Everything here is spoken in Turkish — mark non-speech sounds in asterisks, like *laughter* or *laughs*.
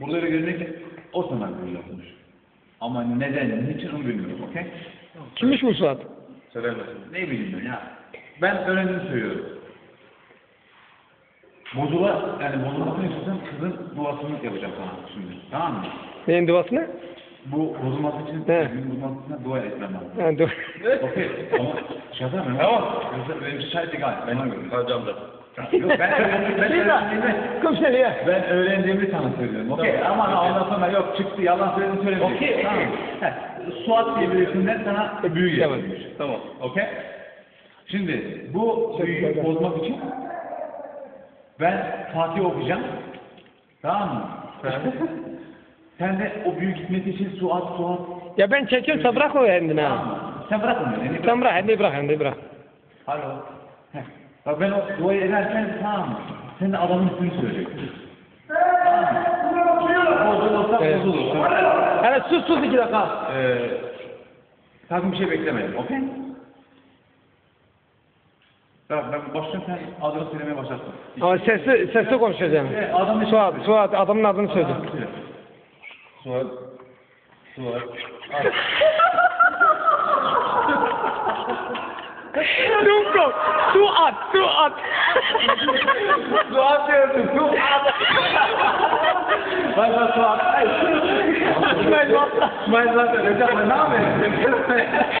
Burada öyle görünüyor ki o sana büyü yapmış. Ama neden, niçin onu bilmiyorum, okey? Kimmiş bu Suat? Söylemez. Ne bileyim ben ya. Ben öğrendiğimi söylüyorum. Bozula, yani bozulmasını istiyorsan kızın duasını yapacağım sana şimdi. Tamam mı? Neyin duasını? Bu bozulması için, He. düğün bozulması için dua etmem lazım. Ha, dur. Okey, ama şey yapamıyorum. Tamam. Benim için şahit değil, ben. Hocam da. *laughs* Ben öğrendiğimi, Kom ya. ben öğrendiğimi sana söylüyorum. Okey, ama ondan sonra yok çıktı, yalan söylediğini söylemiyorum. Okey, Tamam. Heh, Suat diye birisinden sana büyü Tamam. yapılmış. Tamam. Okey? Şimdi bu büyüyü bozmak için ben Fatih okuyacağım. Tamam mı? *laughs* Sen de o büyü gitmesi için su at, su at. Ya ben çekiyorum sen bırak o kendini Tamam ha. Sen bırak onu. Yani Sen bırak kendini bırak kendini bırak. Alo. Heh. Bak ben o duayı ederken tamam mı? Sen de adamın ismini söyleyeceksin. Bozulursa Evet. bozulur. Hele sus sus iki dakika. Ee, sakın bir şey beklemeyin. Okey? Bak ben başlayayım sen adını söylemeye başlarsın. Ama sesli sesli konuşacağım. Evet, adamın Suat, söyle. Suat adamın adını söyle. Adını söyle. Suat. *laughs* Suat. Dumko, Suat, Suat. Suat diyorsun. Suat. Bak bak Suat. İsmail Suat. İsmail Suat. Hocam ne yapıyorsun?